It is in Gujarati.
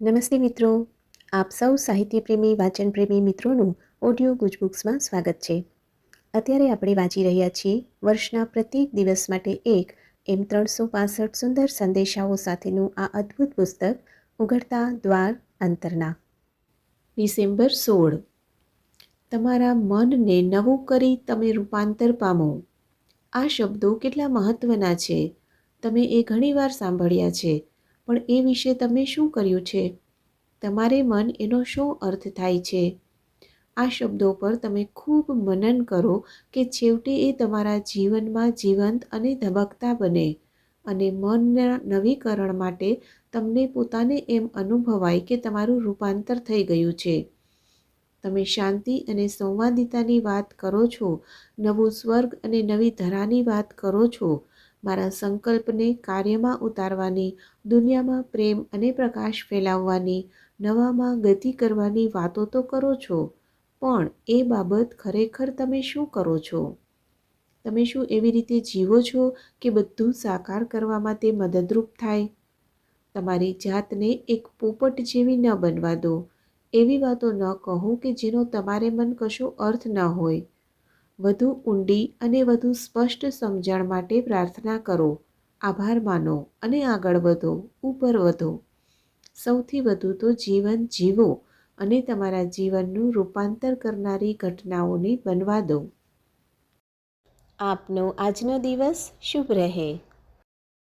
નમસ્તે મિત્રો. આપ સૌ સાહિત્યપ્રેમી, વાચનપ્રેમી મિત્રોનું ઓડિયો ગુજબુક્સમાં સ્વાગત છે. અત્યારે આપણે વાંચી રહ્યા છીએ વર્ષના પ્રત્યેક દિવસ માટે એક એમ ત્રણસો પાસઠ સુંદર સંદેશાઓ સાથેનું આ અદ્ભુત પુસ્તક, ઉઘડતા દ્વાર અંતરના. ડિસેમ્બર સોળ. તમારા મનને નવું કરી તમે રૂપાંતર પામો. આ શબ્દો કેટલા મહત્ત્વના છે. તમે એ ઘણીવાર સાંભળ્યા છે. પણ એ વિશે તમે શું કર્યું છે? તમારે મન એનો શું અર્થ થાય છે? આ શબ્દો પર તમે ખૂબ મનન કરો કે છેવટે એ તમારા જીવનમાં જીવંત અને ધબકતા બને અને મનના નવીકરણ માટે તમને પોતાને એમ અનુભવાય કે તમારું રૂપાંતર થઈ ગયું છે. તમે શાંતિ અને સંવાદિતાની વાત કરો છો, નવું સ્વર્ગ અને નવી ધરાની વાત કરો છો મારા સંકલ્પને કાર્યમાં ઉતારવાની, દુનિયામાં પ્રેમ અને પ્રકાશ ફેલાવવાની, નવામાં ગતિ કરવાની વાતો તો કરો છો, પણ એ બાબત ખરેખર તમે શું કરો છો? તમે શું એવી રીતે જીવો છો કે બધું સાકાર કરવામાં તે મદદરૂપ થાય? તમારી જાતને એક પોપટ જેવી ન બનવા દો. એવી વાતો ન કહો કે જેનો તમારે મન કશો અર્થ ન હોય. વધુ ઊંડી અને વધુ સ્પષ્ટ સમજણ માટે પ્રાર્થના કરો. આભાર માનો અને આગળ વધો, ઉપર વધો. સૌથી વધુ તો જીવન જીવો અને તમારા જીવનનું રૂપાંતર કરનારી ઘટનાઓને બનવા દો. આપનો આજનો દિવસ શુભ રહે.